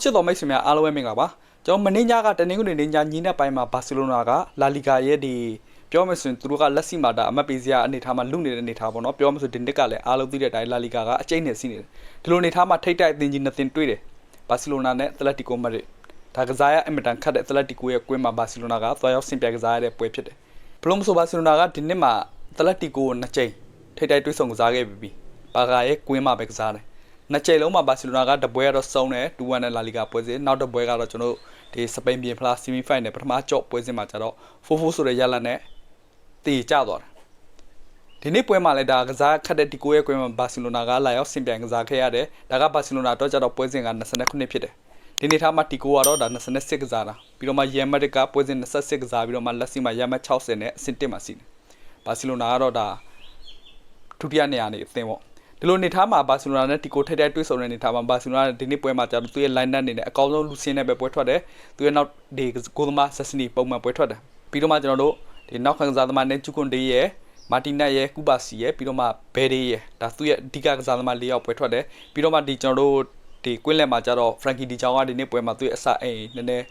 ဘောလုံးချစ်တော်မိတ်ဆွေများအားလုံးပဲမင်္ဂလာပါကျွန်တော်မင်းညကတနင်္ဂနွေနေ့ညညီနဲ့ပိုင်းမှာဘာစီလိုနာကလာလီဂါရဲ့ဒီပြောမယ်ဆိုရင်သူတို့ကလက်စီမာတာအမတ်ပေးစရာအနေထားမှာလူနေတဲ့အနေထားပေါ့နော်ပြောမယ်ဆိုဒီနှစ်ကလည်းအားလုံးသိတဲ့အတိုင်းလာလီဂါကအကျိတ်နဲ့စီးနေတယ်ဒီလိုအနေထားမှာထိတ်တိုက်အသင်းကြီးနှစ်သင်းတွေ့တယ်ဘာစီလိုနာနဲ့အက်တလက်တီကိုမက်ဒရစ်ဒါကစားရအင်မတန်ခတ်တဲ့အက်တလက်တီကိုရဲ့ကွင်းမှာဘာစီလိုနာကသွားရောက်ဆင်ပြကစားရတဲ့ပွဲဖြစ်တယ်ဘလို့မဆိုဘာစီလိုနာကဒီနှစ်မှာအက်တလက်တီကိုကိုနှစ်ကြိမ်ထိတ်တိုက်တွေ့ဆုံကစားခဲ့ပြီးဘာဂါရဲ့ကွင်းမှာပဲကစားတယ် နှစ်ကြိမ်လုံးမှာဘာစီလိုနာကတပွဲကတော့စုံတယ်2-1နဲ့လာလီဂါပွဲစဉ်နောက်တစ်ပွဲကတော့ကျွန်တော်တို့ဒီစပိန်ပြင်ဖလားဆီမီဖိုင်နယ်ပထမကြော့ပွဲစဉ်မှာကျတော့4-4ဆိုတဲ့ရလတ်နဲ့တည်ကျသွားတယ်ဒီနေ့ပွဲမှာလည်းဒါကစားခတ်တဲ့ဒီကိုရဲ့ကွင်းမှာဘာစီလိုနာကလာရောက်ဆင်ပြိုင်ကစားခဲ့ရတယ်ဒါကဘာစီလိုနာတော့ကျတော့ပွဲစဉ်က29ဖြစ်တယ်ဒီနေ့ထားမှာတီကိုကတော့ဒါ28ကစားတာပြီးတော့မှရန်မတ်ကပွဲစဉ်28ကစားပြီးတော့မှလက်စီမှာရန်မတ်60နဲ့အဆင့်1မှာစီတယ်ဘာစီလိုနာကတော့ဒါဒုတိယနေရာနေအသင်းပေါ့ ဒီလိုနေထားမှာဘာစီလိုနာနဲ့တီကိုထိုက်ထိုက်တွေ့ဆုံတဲ့နေထားမှာဘာစီလိုနာဒီနေ့ပွဲမှာကျတော့သူ့ရဲ့ line up နေနဲ့အကောင်းဆုံးလူစင်းနဲ့ပဲပွဲထွက်တယ်သူရဲ့နောက်ဒီကိုသမားဆက်စနီပုံမှန်ပွဲထွက်တယ်ပြီးတော့မှကျွန်တော်တို့ဒီနောက်ခံကစားသမားနဲ့ကျူကွန်ဒေးရဲ့မာတီနက်ရဲ့ကူပါစီရဲ့ပြီးတော့မှဘဲဒေးရဲ့ဒါသူ့ရဲ့အဓိကကစားသမား၄ယောက်ပွဲထွက်တယ်ပြီးတော့မှဒီကျွန်တော်တို့ဒီကွင်းလက်မှာကျတော့ Frankie De Jong ကဒီနေ့ပွဲမှာသူ့ရဲ့အစအိမ်နည်းနည်း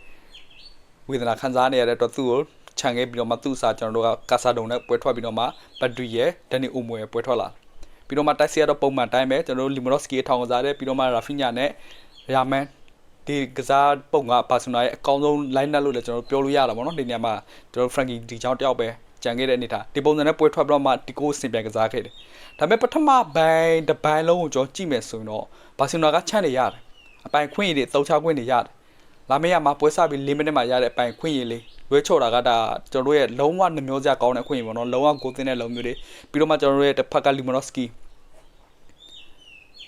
ဝေဒနာခံစားနေရတဲ့အတွက်သူ့ကိုခြံခဲ့ပြီးတော့မှသူ့အစားကျွန်တော်တို့ကကာဆာဒုံနဲ့ပွဲထွက်ပြီးတော့မှဘတ်ဒရီရဲ့ဒန်နီအိုမွေရဲ့ပွဲထွက်လာတယ် ပြီးတော့မှတိုက်စီကတော့ပုံမှန်တိုင်းပဲကျွန်တော်တို့လီမိုရော့စကီထောင်ကစားတယ်ပြီးတော့မှရာဖီညာနဲ့ရာမန်ဒီကစားပုံကဘာစီလိုနာရဲ့အကောင်းဆုံး line up လို့လည်းကျွန်တော်တို့ပြောလို့ရတာပေါ့နော်ဒီနေရာမှာကျွန်တော် Frankie ဒီချောင်းတယောက်ပဲကြံခဲ့တဲ့အနေထားဒီပုံစံနဲ့ပွဲထွက်ပြီးတော့မှဒီကိုစင်ပြန်ကစားခဲ့တယ်ဒါပေမဲ့ပထမဘိုင်းတစ်ဘိုင်းလုံးကိုကျွန်တော်ကြည့်မယ်ဆိုရင်တော့ဘာစီလိုနာကချန့်နေရတယ်အပိုင်ခွင့်ရည်တွေသုံးချခွင့်တွေရတယ် လာမေးရမှာပွဲစပြီး၄မိနစ်မှရတဲ့အပိုင်ခွင့်ရည်လေးလွဲချော်တာကဒါကျွန်တော်တို့ရဲ့လုံးဝနှမျိုးစရာကောင်းတဲ့ခွင့်ရည်ပေါ့နော်လုံးဝကိုသိတဲ့လုံးမျိုးတွေပြီးတော့မှကျွန်တော်တို့ရဲ့တစ်ဖက်ကလီမိုနော့စကီ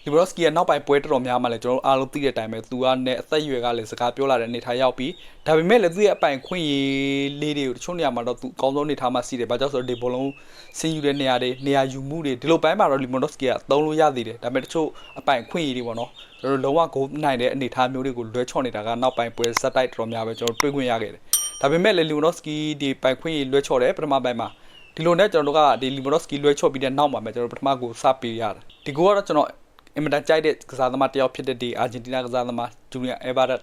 လီဘရော့စကီရဲ့နောက်ပိုင်းပွဲတော်တော်များမှလည်းကျွန်တော်တို့အားလုံးသိတဲ့အတိုင်းပဲသူကနဲ့အသက်အရွယ်ကလည်းစကားပြောလာတဲ့အနေထားရောက်ပြီးဒါပေမဲ့လည်းသူ့ရဲ့အပိုင်ခွင့်ရလေးတွေကိုတချို့နေရာမှာတော့သူအကောင်းဆုံးအနေထားမှာစီးတယ်။ဘာကြောင့်ဆိုတော့ဒီဘောလုံးဆင်းယူတဲ့နေရာတွေနေရာယူမှုတွေဒီလိုပိုင်းမှာတော့လီမိုနော့စကီကသုံးလို့ရသေးတယ်။ဒါပေမဲ့တချို့အပိုင်ခွင့်ရတွေပေါ့နော်။ကျွန်တော်တို့လုံးဝဂိုးနိုင်တဲ့အနေထားမျိုးတွေကိုလွဲချော့နေတာကနောက်ပိုင်းပွဲဇက်တိုက်တော်တော်များပဲကျွန်တော်တွေ့ခွင့်ရခဲ့တယ်။ဒါပေမဲ့လည်းလီမိုနော့စကီဒီပိုင်ခွင့်ရလွဲချော့တယ်ပထမပိုင်းမှာဒီလိုနဲ့ကျွန်တော်တို့ကဒီလီမိုနော့စကီလွဲချော့ပြီးတဲ့နောက်မှာပဲကျွန်တော်တို့ပထမကိုစပေးရတယ်။ဒီကိုကတော့ကျွန်တော် အင်မတန်ကြိုက်တဲ့ကစားသမားတစ်ယောက်ဖြစ်တဲ့ဒီအာဂျင်တီးနားကစားသမားဂျူနီယာအေဗာရက်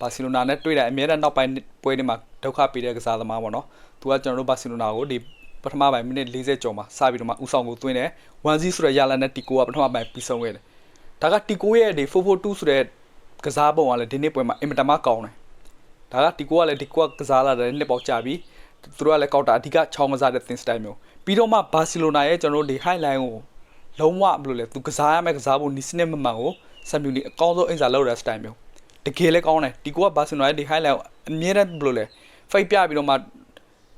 ဘာစီလိုနာနဲ့တွေ့တဲ့အမြဲတမ်းနောက်ပိုင်းပွဲတွေမှာဒုက္ခပေးတဲ့ကစားသမားပေါ့နော်။သူကကျွန်တော်တို့ဘာစီလိုနာကိုဒီပထမပိုင်းမိနစ်40ကျော်မှာစပြီးတော့မှဦးဆောင်ကိုသွင်းတယ်။1-0ဆိုတဲ့ရလာနဲ့တီကိုကပထမပိုင်းပြီးဆုံးခဲ့တယ်။ဒါကတီကိုရဲ့ဒီ442ဆိုတဲ့ကစားပုံကလည်းဒီနေ့ပွဲမှာအင်မတန်မှကောင်းတယ်။ဒါကတီကိုကလည်းဒီကိုကစားလာတဲ့နှစ်ပေါက်ကြပြီးသူတို့ကလည်းကောက်တာအဓိကချောင်းကစားတဲ့ thin style မျိုးပြီးတော့မှဘာစီလိုနာရဲ့ကျွန်တော်တို့ဒီ highline ကို လုံးဝဘယ်လိုလဲသူကစားရမယ့်ကစားဖို့နီးစနစ်မမှန်ကိုဆမ်မြူနီအကောင်းဆုံးအင်စာလောက်တဲ့ style မျိုးတကယ်လည်းကောင်းတယ်ဒီကိုကဘာစီလိုနာရဲ့ဒီ highlight ကိုအမြဲတမ်းဘယ်လိုလဲ fight ပြပြီးတော့မှ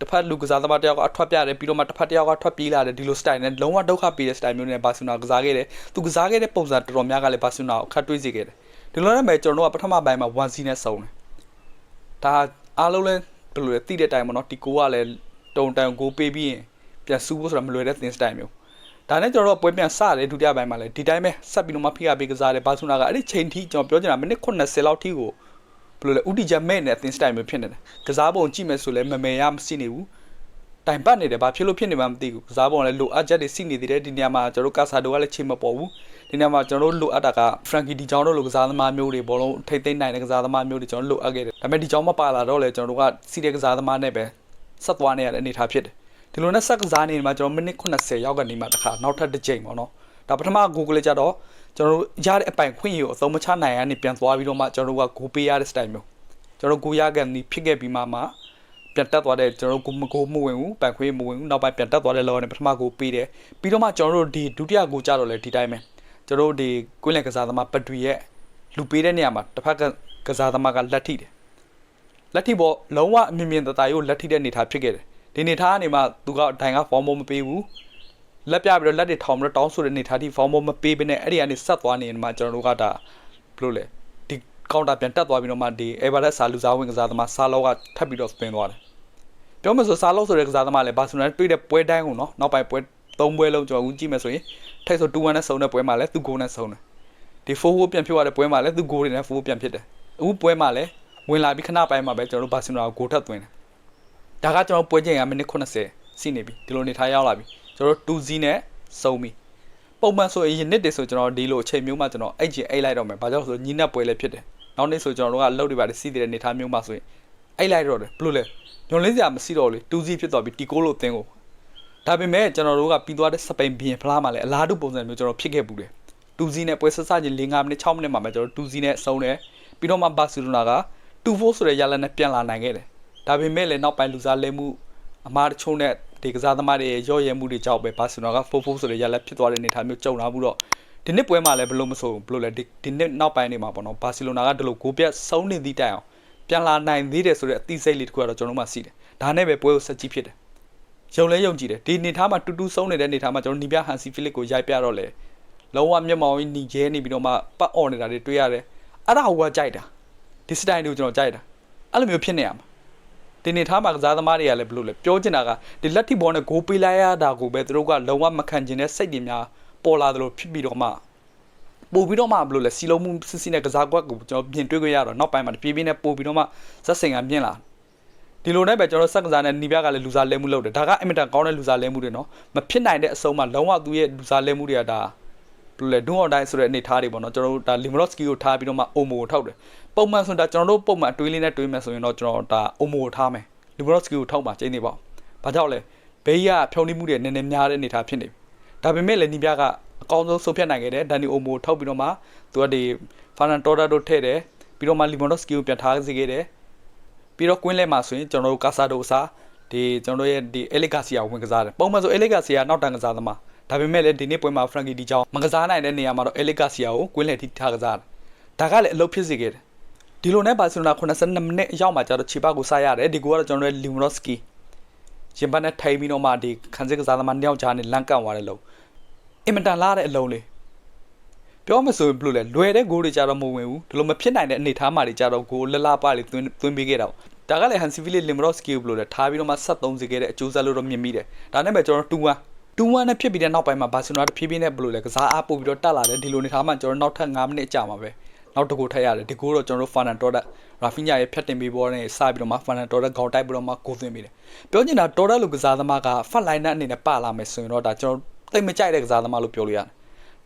တစ်ဖက်လူကစားသမားတယောက်ကအထွက်ပြတယ်ပြီးတော့မှတစ်ဖက်တယောက်ကထွက်ပြေးလာတယ်ဒီလို style နဲ့လုံးဝဒုက္ခပေးတဲ့ style မျိုးနဲ့ဘာစီလိုနာကစားခဲ့တယ်သူကစားခဲ့တဲ့ပုံစံတော်တော်များကလည်းဘာစီလိုနာကိုခတ်တွေးစေခဲ့တယ်ဒီလိုနဲ့ပဲကျွန်တော်တို့ကပထမပိုင်းမှာ 1C နဲ့စုံတယ်ဒါအားလုံးလဲဘယ်လိုလဲတိတဲ့တိုင်ပေါ့နော်ဒီကိုကလည်းတုံတန်ကိုပေးပြီးရင်ပြန်စူးဖို့ဆိုတာမလွယ်တဲ့ thin style မျိုး ဒါနဲ့ကျွန်တော်တို့ပွဲပြန်စတယ်ဒုတိယပိုင်းမှာလည်းဒီတိုင်းပဲဆက်ပြီးတော့မှဖိအားပေးကစားတယ်ဘာဆုနာကအဲ့ဒီချိန်ထိကျွန်တော်ပြောချင်တာမိနစ်80လောက်ထိကိုဘယ်လိုလဲဥတီချက်မဲ့နဲ့ thin style မျိုးဖြစ်နေတယ်ကစားပုံကြည့်မယ်ဆိုလဲမမယ်ရမရှိနေဘူးတိုင်ပတ်နေတယ်ဘာဖြစ်လို့ဖြစ်နေမှမသိဘူးကစားပုံလည်းလိုအပ်ချက်တွေစီနေသေးတယ်ဒီနေရာမှာကျွန်တော်တို့ကာဆာဒိုကလည်းချိန်မပေါ်ဘူးဒီနေရာမှာကျွန်တော်တို့လိုအပ်တာက Frankie De Jong တို့လိုကစားသမားမျိုးတွေဘောလုံးထိတ်သိမ်းနိုင်တဲ့ကစားသမားမျိုးတွေကျွန်တော်လိုအပ်ခဲ့တယ်ဒါပေမဲ့ဒီကြောင်မပါလာတော့လေကျွန်တော်တို့ကစီးတဲ့ကစားသမားနဲ့ပဲဆက်သွားနေရတဲ့အနေအထားဖြစ်တယ် ဒီလိုနဲ့ဆက်ကစားနေမှာကျွန်တော်မိနစ်80ရောက်ကနေမှတခါနောက်ထပ်တစ်ကြိမ်ပေါ့နော်ဒါပထမဂိုးကလေးကြတော့ကျွန်တော်တို့ရတဲ့အပိုင်ခွင့်ရကိုအသုံးမချနိုင်ရနေပြန်သွားပြီးတော့မှကျွန်တော်တို့ကဂိုးပေးရတဲ့ style မျိုးကျွန်တော်ဂိုးရကန်ဒီဖြစ်ခဲ့ပြီးမှမှပြန်တက်သွားတဲ့ကျွန်တော်တို့ကိုမကိုမဝင်ဘူးပိုင်ခွင့်မဝင်ဘူးနောက်ပိုင်းပြန်တက်သွားတဲ့လောနဲ့ပထမဂိုးပေးတယ်ပြီးတော့မှကျွန်တော်တို့ဒီဒုတိယဂိုးကြတော့လေဒီတိုင်းပဲကျွန်တော်တို့ဒီကွင်းလန်ကစားသမားပဒရီရဲ့လူပေးတဲ့နေရာမှာတစ်ဖက်ကကစားသမားကလက်ထိတယ်လက်ထိပေါ်လုံးဝအမြင်မြင်တတရိုးလက်ထိတဲ့အနေထားဖြစ်ခဲ့တယ် ဒီနေထားကနေမှသူကဒိုင်ကဖောင်းမမပေးဘူးလက်ပြပြီးတော့လက်တွေထောင်ပြီးတော့တောင်းဆိုတဲ့နေထားထိဖောင်းမမပေးဘဲနဲ့အဲ့ဒီကနေဆက်သွားနေရင်မှကျွန်တော်တို့ကဒါဘယ်လိုလဲဒီကောင်တာပြန်တက်သွားပြီးတော့မှဒီ Everett စာလူစားဝင်ကစားသမားဆာလောကထပ်ပြီးတော့စပင်သွားတယ်ပြောမှဆိုဆာလောဆိုတဲ့ကစားသမားလည်းဘာစီလိုနာတွေ့တဲ့ပွဲတိုင်းကိုနော်နောက်ပိုင်းပွဲသုံးပွဲလုံးကျွန်တော်ဦးကြည့်မယ်ဆိုရင်ထိုက်ဆို2-1နဲ့ဆုံတဲ့ပွဲမှာလည်းသူ့ဂိုးနဲ့ဆုံတယ်ဒီ4-4ပြန်ဖြစ်သွားတဲ့ပွဲမှာလည်းသူ့ဂိုးတွေနဲ့4-4ပြန်ဖြစ်တယ်အခုပွဲမှာလည်းဝင်လာပြီးခဏပိုင်းမှာပဲကျွန်တော်တို့ဘာစီလိုနာကိုဂိုးထပ်သွင်းတယ် ဒါကကျွန်တော်ပွဲချိန်ကမိနစ်80စီနေပြီဒီလိုနေထားရောက်လာပြီကျွန်တော်တို့ 2Z နဲ့စုံပြီပုံမှန်ဆိုရင်ယနစ်တွေဆိုကျွန်တော်ဒီလိုအချိန်မျိုးမှကျွန်တော်အဲ့ကျင်အိတ်လိုက်တော့မယ်ဘာကြောင့်ဆိုညီနက်ပွဲလည်းဖြစ်တယ်နောက်နေ့ဆိုကျွန်တော်တို့ကလှုပ်တွေပါတယ်စီးတဲ့နေထားမျိုးမှာဆိုရင်အဲ့လိုက်တော့တယ်ဘလို့လဲညွန်လင်းစရာမရှိတော့လေတူးစီဖြစ်သွားပြီတီကိုလို့တင်းကိုဒါပေမဲ့ကျွန်တော်တို့ကပြီးသွားတဲ့စပိန်ဘီယင်ဖလားမှာလည်းအလားတူပုံစံမျိုးကျွန်တော်ဖြစ်ခဲ့ပူတယ်တူးစီနဲ့ပွဲဆက်စချင်း၄၅မိနစ်6မိနစ်မှာပဲကျွန်တော်တူးစီနဲ့ဆုံးတယ်ပြီးတော့မှဘာစီလိုနာက2-4ဆိုတဲ့ရလနဲ့ပြန်လာနိုင်ခဲ့တယ် ဒါပေမဲ့လည်းနောက်ပိုင်းလူစားလဲမှုအမားတချို့နဲ့ဒီကစားသမားတွေရော့ရဲမှုတွေကြောင့်ပဲဘာစီလိုနာက4-4ဆိုတဲ့ရလက်ဖြစ်သွားတဲ့အနေအထားမျိုးကြုံလာမှုတော့ ဒီနှစ်ပွဲမှာလည်းဘယ်လိုမဆိုဘယ်လိုလဲဒီဒီနှစ်နောက်ပိုင်းနေမှာပေါ့နော်ဘာစီလိုနာကဒီလိုဂိုးပြတ်ဆုံးနေသည့်တိုင်အောင်ပြန်လာနိုင်သေးတယ်ဆိုတဲ့အသိစိတ်လေးတစ်ခုကတော့ကျွန်တော်တို့မှစီတယ်ဒါနဲ့ပဲပွဲကိုဆက်ကြည့်ဖြစ်တယ်ယုံလဲယုံကြည်တယ်ဒီနေသားမှာတူတူဆုံးနေတဲ့နေသားမှာကျွန်တော်နီပြဟန်စီဖိလစ်ကိုရိုက်ပြတော့လေလုံးဝမျက်မှောင်ကြီးหนีရဲနေပြီးတော့မှပတ်អော်နေတာတွေတွေ့ရတယ်အဲ့ဒါဟိုကကြိုက်တာဒီစတိုင်တွေကိုကျွန်တော်ကြိုက်တာအဲ့လိုမျိုးဖြစ်နေရမှာ ဒီနေသားမှာကစားသမားတွေကလည်းဘယ်လိုလဲပြောချင်တာကဒီလက်ထိဘောနဲ့ဂိုးပေးလိုက်ရတာကိုပဲသူတို့ကလုံးဝမခံချင်တဲ့စိတ်တွေများပေါ်လာသလိုဖြစ်ပြီးတော့မှပို့ပြီးတော့မှဘယ်လိုလဲစီလုံးမှုစစ်စစ်နဲ့ကစားကွက်ကိုကျွန်တော်ပြင်တွေ့ခွင့်ရတော့နောက်ပိုင်းမှာတပြေးပြေးနဲ့ပို့ပြီးတော့မှဇက်စင်ကမြင့်လာဒီလိုနဲ့ပဲကျွန်တော်စက်ကစားနဲ့နီးပြကလည်းလူစားလဲမှုလုပ်တယ်ဒါကအင်မတန်ကောင်းတဲ့လူစားလဲမှုတွေနော်မဖြစ်နိုင်တဲ့အဆုံးမှာလုံးဝသူ့ရဲ့လူစားလဲမှုတွေကဒါ ဘယ်လိုလဲဒွန်းအော်တိုင်းဆိုတဲ့အနေထားတွေပေါ့နော်ကျွန်တော်တို့ဒါလီမလော့စကီကိုထားပြီးတော့မှအိုမိုကိုထောက်တယ်ပုံမှန်ဆိုတော့ကျွန်တော်တို့ပုံမှန်အတွေးလေးနဲ့တွေးမယ်ဆိုရင်တော့ကျွန်တော်ဒါအိုမိုကိုထားမယ်လီမလော့စကီကိုထောက်ပါကျင်းနေပါဘာကြောင့်လဲဘေးကဖြုံးနှိမှုတွေနည်းနည်းများတဲ့အနေထားဖြစ်နေပြီဒါပေမဲ့လည်းနီးပြကအကောင်းဆုံးဆုံးဖြတ်နိုင်ခဲ့တယ်ဒန်နီအိုမိုထောက်ပြီးတော့မှသူကဒီဖာနန်တော်တာတို့ထည့်တယ်ပြီးတော့မှလီမွန်ဒေါစကီကိုပြန်ထားစေခဲ့တယ်ပြီးတော့ကွင်းလဲမှာဆိုရင်ကျွန်တော်တို့ကာဆာဒိုအစားဒီကျွန်တော်တို့ရဲ့ဒီအလီဂါစီယာဝင်ကစားတယ်ပုံမှန်ဆိုအလီဂါစီယာနောက်တန်ကစားသမား ဒါပေမဲ့လည်းဒီနေ့ပွဲမှာဖရန်ကီဒီချောင်းမကစားနိုင်တဲ့နေရာမှာတော့အလီဂါစီယာကိုကွင်းလဲထိထားကစားတယ်ဒါကလည်းအလုပ်ဖြစ်စေခဲ့တယ်ဒီလိုနဲ့ဘာစီလိုနာ82မိနစ်အရောက်မှာကျတော့ခြေပတ်ကိုစားရတယ်ဒီကိုကတော့ကျွန်တော်တို့လီမွန်ဒေါစကီရင်ပတ်နဲ့ထိုင်ပြီးတော့မှဒီခန်းစစ်ကစားသမားနှစ်ယောက်ကြားနဲ့လန့်ကန့်သွားတယ်လို့အင်မတန်လာတဲ့အလုံးလေးပြောမဆိုရင်ဘယ်လိုလဲလွယ်တဲ့ဂိုးတွေကြတော့မဝင်ဘူးဒီလိုမဖြစ်နိုင်တဲ့အနေထားမှတွေကြတော့ဂိုးလလပလေးသွင်းသွင်းပေးခဲ့တာဒါကလည်းဟန်စီဗီလီလင်မရော့စကီဘယ်လိုလဲထားပြီးတော့မှ73စီခဲ့တဲ့အကျိုးဆက်လို့တော့မြင်မိတယ်ဒါနဲ့ပဲကျွန်တော်2-1 2-1နဲ့ဖြစ်ပြီးတဲ့နောက်ပိုင်းမှာဘာစီလိုနာတဖြည်းဖြည်းနဲ့ဘယ်လိုလဲကစားအားပို့ပြီးတော့တက်လာတယ်ဒီလိုနေထားမှကျွန်တော်နောက်ထပ်9မိနစ်ကြာမှာပဲနောက်တစ်ခုထပ်ရတယ်ဒီကိုတော့ကျွန်တော်တို့ဖာနန်တော်ဒတ်ရာဖီညာရဲ့ဖြတ်တင်ပေးပေါ်နဲ့စပြီးတော့မှဖာနန်တော်ဒတ်ခေါက်တိုက်ပြီးတော့မှကိုသွင်းပေးတယ်ပြောချင်တာတော်ဒတ်လိုကစားသမားကဖတ်လိုင်းနဲ့အနေနဲ့ပလာမယ်ဆိုရင်တော့ဒါကျွန်တော်တိတ်မကြိုက်တဲ့ကစားသမားလို့ပြောလို့ရတယ်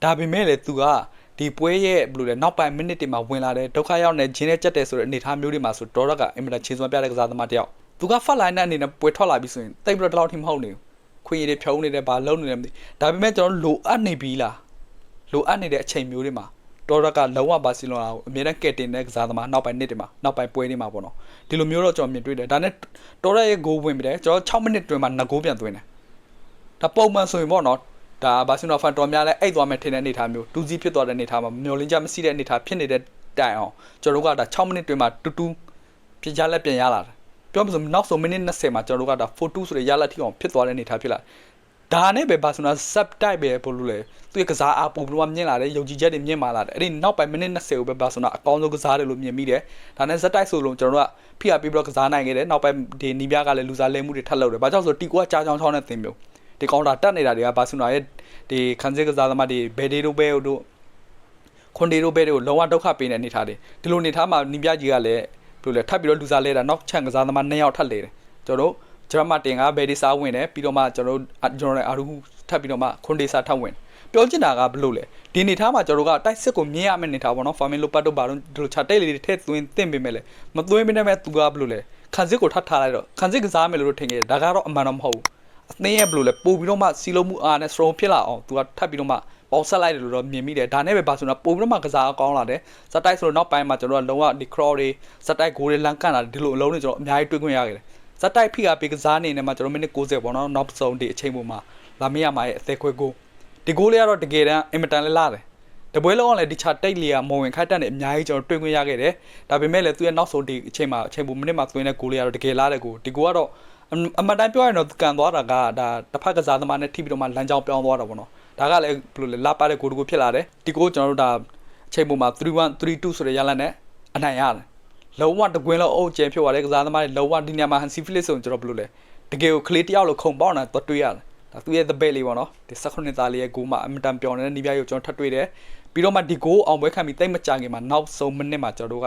ဒါပေမဲ့လည်းသူကဒီပွဲရဲ့ဘယ်လိုလဲနောက်ပိုင်းမိနစ်တွေမှာဝင်လာတဲ့ဒုက္ခရောက်နေခြင်းနဲ့ကြက်တယ်ဆိုတဲ့အနေအထားမျိုးတွေမှာဆိုတော်ဒတ်ကအင်မတန်ချင်းစွမ်းပြတဲ့ကစားသမားတယောက်သူကဖတ်လိုင်းနဲ့အနေနဲ့ပွဲထွက်လာပြီဆိုရင်တိတ်ပြီးတော့တလောက်ထိမဟုတ်နေဘူး ခွင့်ရည်ဖြုံးနေတယ်ဘာလုံးနေတယ်မသိဒါပေမဲ့ကျွန်တော်လိုအပ်နေပြီလားလိုအပ်နေတဲ့အချိန်မျိုးတွေမှာတော်ရကလုံးဝဘာစီလိုနာကိုအမြဲတမ်းကယ်တင်တဲ့ကစားသမားနောက်ပိုင်းနှစ်တွေမှာနောက်ပိုင်းပွဲတွေမှာပေါ့နော်ဒီလိုမျိုးတော့ကျွန်တော်မြင်တွေ့တယ်ဒါနဲ့တော်ရရဲ့ဂိုးဝင်ပြီးတယ်ကျွန်တော်6မိနစ်တွင်မှာ2ဂိုးပြန်သွင်းတယ်ဒါပုံမှန်ဆိုရင်ပေါ့နော်ဒါဘာစီလိုနာဖန်တော်များလဲအိတ်သွားမယ်ထင်တဲ့အနေထားမျိုးတူးစီဖြစ်သွားတဲ့အနေထားမှာမျောလင်းချမရှိတဲ့အနေထားဖြစ်နေတဲ့တိုင်အောင်ကျွန်တော်တို့ကဒါ6မိနစ်တွင်မှာတူတူပြကြလက်ပြန်ရလာတယ် ပြောမှဆိုနောက်ဆုံးမိနစ်20မှာကျွန်တော်တို့ကဒါ4-2ဆိုတဲ့ရလက်ထိအောင်ဖြစ်သွားတဲ့အနေထားဖြစ်လာဒါနဲ့ပဲဘာဆိုနာ sub type ပဲဘလို့လဲသူရဲ့ကစားအားပုံလို့မြင်လာတယ်ယုံကြည်ချက်တွေမြင်မာလာတယ်အဲ့ဒီနောက်ပိုင်းမိနစ်20ကိုပဲဘာဆိုနာအကောင်းဆုံးကစားတယ်လို့မြင်မိတယ်ဒါနဲ့ set type ဆိုလို့ကျွန်တော်တို့ကဖိအားပေးပြီးတော့ကစားနိုင်ခဲ့တယ်နောက်ပိုင်းဒီနီးပြားကလည်းလူစားလဲမှုတွေထပ်လုပ်တယ်ဘာကြောင့်ဆိုတီကိုကကြားချောင်းချောင်းနဲ့သင်မျိုးဒီကောင်တာတက်နေတာတွေကဘာဆိုနာရဲ့ဒီခန်းစစ်ကစားသမားတွေဘယ်ဒေတို့ဘဲတို့ခွန်ဒေတို့ဘဲတို့လုံးဝဒုက္ခပေးနေနေထားတယ်ဒီလိုနေထားမှာနီးပြားကြီးကလည်း ဘယ်လိုလဲထပ်ပြီးတော့လူစားလဲတာနောက်ချန်ကစားသမား2ယောက်ထပ်လဲတယ်ကျွန်တော်တို့ဂျရမတင်ကဘယ်ဒီစာဝင်တယ်ပြီးတော့မှကျွန်တော်တို့ကျွန်တော်လည်းအာရူထပ်ပြီးတော့မှခွန်ဒေစာထပ်ဝင်ပြောချင်တာကဘလို့လဲဒီနေထားမှာကျွန်တော်တို့ကတိုက်စစ်ကိုမြင်ရမယ့်နေထားပေါ့နော်ဖာမင်လိုပတ်တို့ဘာလို့ဒီလိုချတိတ်လေးတွေထည့်သွင်းသင့်ပေမဲ့လေမသွင်းမနဲ့မဲ့သူကဘလို့လဲခန်းစစ်ကိုထပ်ထားလိုက်တော့ခန်းစစ်ကစားမယ်လို့ထင်ခဲ့တယ်ဒါကတော့အမှန်တော့မဟုတ်ဘူးအသင်းရဲ့ဘလို့လဲပို့ပြီးတော့မှစီလုံးမှုအားနဲ့ strong ဖြစ်လာအောင်သူကထပ်ပြီးတော့မှ ပေါက်ဆက်လိုက်တယ်လို့တော့မြင်မိတယ်ဒါနဲ့ပဲဘာဆိုတော့ပို့ပြီးတော့မှကစားကောင်းလာတယ်စတိုက်ဆိုတော့နောက်ပိုင်းမှာကျွန်တော်ကလုံးဝဒီ crawl တွေစတိုက်ဂိုးတွေလန်ကန်လာဒီလိုအလုံးတွေကျွန်တော်အများကြီးတွေ့ခွင့်ရခဲ့တယ်ဇက်တိုက်ဖိကပေးကစားနေနေမှာကျွန်တော်မိနစ်60ပေါ့နော်နောက်ဆုံးဒီအချိန်ပေါ်မှာလာမရမှာရဲ့အသက်ခွဲကိုဒီဂိုးလေးကတော့တကယ်တမ်းအင်မတန်လေးလာတယ်တပွဲလုံးကလည်းဒီချာတိတ်လေးကမဝင်ခိုက်တက်နေအများကြီးကျွန်တော်တွေ့ခွင့်ရခဲ့တယ်ဒါပေမဲ့လည်းသူရဲ့နောက်ဆုံးဒီအချိန်မှာအချိန်ပေါ်မိနစ်မှာသွင်းတဲ့ဂိုးလေးကတော့တကယ်လာတဲ့ဂိုးဒီဂိုးကတော့အမှန်တမ်းပြောရရင်တော့ကန်သွားတာကဒါတစ်ဖက်ကစားသမားနဲ့ထိပြီးတော့မှလမ်းကြောင်းပြောင်းသွားတာပေါ့နော် ဒါကလည်းဘယ်လိုလဲလာပါတဲ့ဂိုးတကူဖြစ်လာတယ်ဒီဂိုးကျွန်တော်တို့ဒါအချိန်ပေါ်မှာ3-1 3-2ဆိုတဲ့ရလနဲ့အနိုင်ရတယ်လုံးဝတကွင်းလုံးအုပ်ကျဲဖြစ်သွားတဲ့ကစားသမားတွေလုံးဝဒီညမှာဟန်စီဖလစ်ဆိုကျွန်တော်ဘယ်လိုလဲတကယ်ကိုကလေးတယောက်လိုခုံပေါက်နေတာတွေ့ရတယ်ဒါသူရဲ့သဘက်လေးပေါ့နော်ဒီ16သားလေးရဲ့ဂိုးမှာအမတန်ပြောင်းနေတဲ့နီးပြားကိုကျွန်တော်ထပ်တွေ့တယ်ပြီးတော့မှဒီဂိုးအောင်ပွဲခံပြီးတိတ်မကြခင်မှာနောက်ဆုံးမိနစ်မှာကျွန်တော်တို့က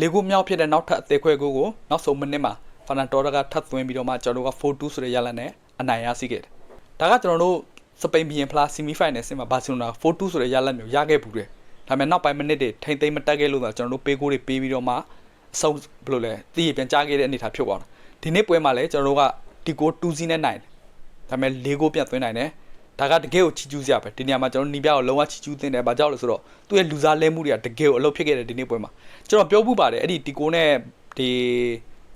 လေဂိုမြောက်ဖြစ်တဲ့နောက်ထပ်အသေးခွဲဂိုးကိုနောက်ဆုံးမိနစ်မှာဖာနန်တော်ကထပ်သွင်းပြီးတော့မှကျွန်တော်တို့က4-2ဆိုတဲ့ရလနဲ့အနိုင်ရရှိခဲ့တယ်ဒါကကျွန်တော်တို့ စပိန်ဘီယန်ဖလားဆီမီဖိုင်နယ်ဆင်မှာဘာစီလိုနာ4-2ဆိုတဲ့ရလမျိုးရခဲ့ဘူးတယ်ဒါပေမဲ့နောက်ပိုင်းမိနစ်တွေထိမ့်သိမ့်မတက်ခဲ့လို့ဆိုတော့ကျွန်တော်တို့ပေးကိုတွေပေးပြီးတော့မှအဆုံးဘယ်လိုလဲတည်ရပြန်ကြားခဲ့တဲ့အနေအထားဖြစ်သွားတာဒီနေ့ပွဲမှာလည်းကျွန်တော်တို့ကဒီကို2စီးနဲ့နိုင်တယ်ဒါပေမဲ့၄ကိုပြန်သွင်းနိုင်တယ်ဒါကတကယ်ကိုချီကျူးစရာပဲဒီနေရာမှာကျွန်တော်နီးပြကိုလုံးဝချီကျူးတင်တယ်ဘာကြောင့်လဲဆိုတော့သူ့ရဲ့လူစားလဲမှုတွေကတကယ်ကိုအလုပ်ဖြစ်ခဲ့တယ်ဒီနေ့ပွဲမှာကျွန်တော်ပြောဖို့ပါတယ်အဲ့ဒီဒီကိုနဲ့ဒီ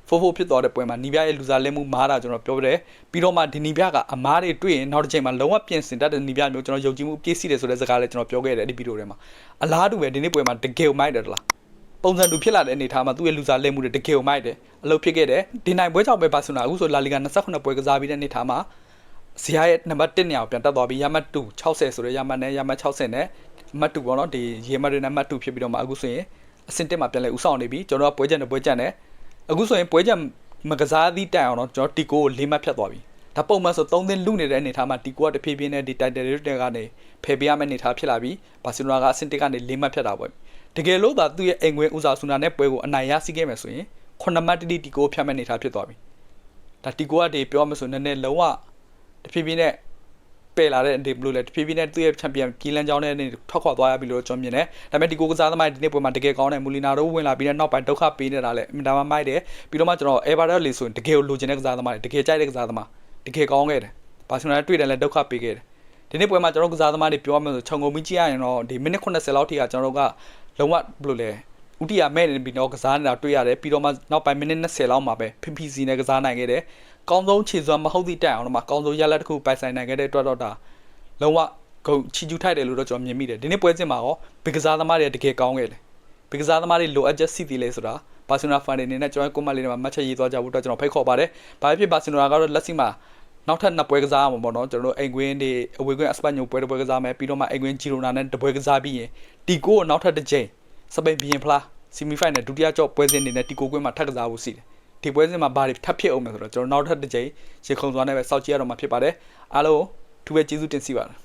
ဖိုးဖိုးဖြစ်သွားတဲ့ပွဲမှာနီးပြရဲ့လူစားလဲမှုမားတာကျွန်တော်ပြောပြတယ်ပြီးတော့မှဒီနီးပြကအမားတွေတွေ့ရင်နောက်တစ်ချိန်မှာလုံးဝပြင်ဆင်တတ်တဲ့နီးပြမျိုးကျွန်တော်ယုံကြည်မှုပြည့်စည်တယ်ဆိုတဲ့စကားလည်းကျွန်တော်ပြောခဲ့တယ်အဲ့ဒီဗီဒီယိုထဲမှာအလားတူပဲဒီနေ့ပွဲမှာတကယ်ကိုမိုက်တယ်တလားပုံစံတူဖြစ်လာတဲ့အနေအထားမှာသူ့ရဲ့လူစားလဲမှုတွေတကယ်ကိုမိုက်တယ်အလုပ်ဖြစ်ခဲ့တယ်ဒီနိုင်ပွဲကြောင့်ပဲဘာဆိုနာအခုဆိုလာလီဂါ28ပွဲကစားပြီးတဲ့အနေအထားမှာဇီယာရဲ့နံပါတ်1နေရာကိုပြန်တက်သွားပြီးရမတ်2 60ဆိုတဲ့ရမတ်နဲ့ရမတ်60နဲ့မတ်2ပေါ့နော်ဒီရေမတ်တွေနဲ့မတ်2ဖြစ်ပြီးတော့မှအခုဆိုရင်အဆင့်1မှာပြန်လဲဥဆောင်နေပြီကျွန်တော်ကပွဲချက်နဲ့ပွဲချက်နဲ့ အခုဆိုရင်ပွဲချက်မကစားသည့်တိုင်အောင်တော့ကျွန်တော်တီကိုကို၄မှတ်ဖြတ်သွားပြီဒါပုံမှန်ဆို3သင်းလူနေတဲ့အနေအထားမှာတီကိုကတဖြည်းဖြည်းနဲ့ဒီတိုက်တယ်တွေကနေဖယ်ပေးရမယ့်အနေအထားဖြစ်လာပြီးဘာစီလိုနာကအဆင့်1ကနေ၄မှတ်ဖြတ်တာပေါ့တကယ်လို့သာသူ့ရဲ့အိမ်ဝင်ဦးစားဆူနာနဲ့ပွဲကိုအနိုင်ရရှိခဲ့မယ်ဆိုရင်ခုနှစ်မှတ်တိတိတီကိုဖြတ်မဲ့နေထားဖြစ်သွားပြီဒါတီကိုကတည်းပြောမှဆိုနည်းနည်းလုံးဝတဖြည်းဖြည်းနဲ့ ပယ်လာတဲ့ဒီဘလို့လဲတဖြည်းဖြည်းနဲ့သူ့ရဲ့ချန်ပီယံကီလန်ကြောင်းနဲ့ထွက်ခွာသွားရပြီလို့ကျွန်တော်မြင်တယ်ဒါပေမဲ့ဒီကိုကစားသမားဒီနေ့ပွဲမှာတကယ်ကောင်းတယ်မူလီနာတို့ဝင်လာပြီးတဲ့နောက်ပိုင်းဒုက္ခပေးနေတာလဲအင်တာမမိုက်တယ်ပြီးတော့မှကျွန်တော်အေဗာရက်လီဆိုရင်တကယ်လိုချင်တဲ့ကစားသမားတွေတကယ်ကြိုက်တဲ့ကစားသမားတကယ်ကောင်းခဲ့တယ်ဘာစီလိုနာတွေ့တယ်လဲဒုက္ခပေးခဲ့တယ်ဒီနေ့ပွဲမှာကျွန်တော်ကစားသမားတွေပြောမှဆိုခြုံငုံပြီးကြည့်ရရင်တော့ဒီမိနစ်80လောက်ထိကကျွန်တော်တို့ကလုံးဝဘယ်လိုလဲဥတီယာမဲ့နေပြီးတော့ကစားနေတာတွေ့ရတယ်ပြီးတော့မှနောက်ပိုင်းမိနစ်20လောက်မှာပဲ PPC နဲ့ကစားနိုင်ခဲ့တယ်။ ကောင်းဆုံးခြေစွမ်းမဟုတ်သည့်တိုင်အောင်တော့မှကောင်းဆုံးရလဒ်တစ်ခုပိုင်ဆိုင်နိုင်ခဲ့တဲ့အတွက်တော့ဒါလုံးဝဂုံချီကျူးထိုက်တယ်လို့တော့ကျွန်တော်မြင်မိတယ်။ဒီနေ့ပွဲစဉ်မှာရောဘီကစားသမားတွေတကယ်ကောင်းခဲ့တယ်။ဘီကစားသမားတွေလိုအပ်ချက်စီတီလေဆိုတာဘာစီလိုနာဖန်တွေအနေနဲ့ကျွန်တော်ကွန်မလေးတွေမှာမှတ်ချက်ရေးသွားကြဖို့အတွက်ကျွန်တော်ဖိတ်ခေါ်ပါတယ်။ဘာဖြစ်ဘာစီလိုနာကတော့လက်ရှိမှာနောက်ထပ်နှစ်ပွဲကစားရမှာပေါ့နော်ကျွန်တော်တို့အိမ်ကွင်းတွေအဝေးကွင်းအစပတ်ညိုပွဲတစ်ပွဲကစားမယ်ပြီးတော့မှအိမ်ကွင်းဂျီရိုနာနဲ့တစ်ပွဲကစားပြီးရင်တီကိုကိုနောက်ထပ်တစ်ချိန်စပိန်ဘီယင်ဖလားဆီမီဖိုင်နယ်ဒုတိယကြော့ပွဲစဉ်အနေနဲ့တီကိုကွင်းမှာထပ်ကစားဖို့ရှိတယ် ဒီပွဲစဉ်မှာဘာတွေထပ်ဖြစ်အောင်လဲဆိုတော့ကျွန်တော်နောက်ထပ်တစ်ချိန်ရေခုံသွားနဲ့ပဲစောင့်ကြည့်ရတော့မှာဖြစ်ပါတယ်အားလုံးထူးပဲကျေးဇူးတင်စီပါတယ်